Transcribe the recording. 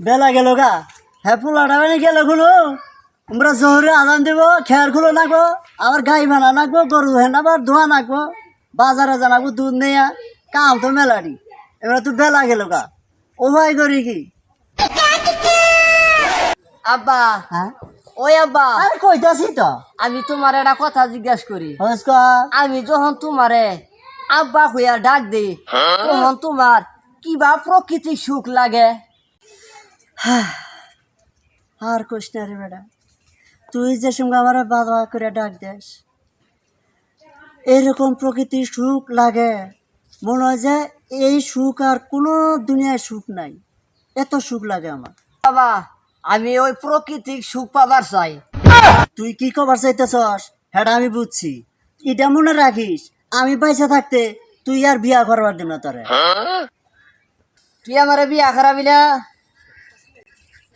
বেলা গেল গা। হ্যাঁ পোলাটা মানে গেল খুলো আমরা জহরে আদান দেব খেয়ার খুলো নাকবো। আবার গাই ভানা নাকবো গরু হেন আবার ধোয়া নাকবো। বাজারে জানাব দুধ নেয়া। কাম তো মেলারি এবার তো বেলা গেল গা। ও ভাই করি কি? আব্বা হ্যাঁ? ওই আব্বা। আর কইতাছি তো। আমি তোমার একটা কথা জিজ্ঞাসা করি। আমি যখন তোমারে আব্বা হইয়া ডাক দিই তখন তোমার কিবা প্রকৃতি সুখ লাগে? আর কইস না রে বেটা তুই যে সঙ্গে আমার বাবা করে ডাক দেস এরকম প্রকৃতির সুখ লাগে। মনে হয় যে এই সুখ আর কোনো দুনিয়ায় সুখ নাই। এত সুখ লাগে আমার। বাবা আমি ওই প্রকৃতিক সুখ পাবার চাই। তুই কি কবার চাইতেছস? হ্যাঁ আমি বুঝছি। এটা মনে রাখিস আমি পয়সা থাকতে তুই আর বিয়া করবার দিন তোরে। তুই আমার বিয়া করাবি না?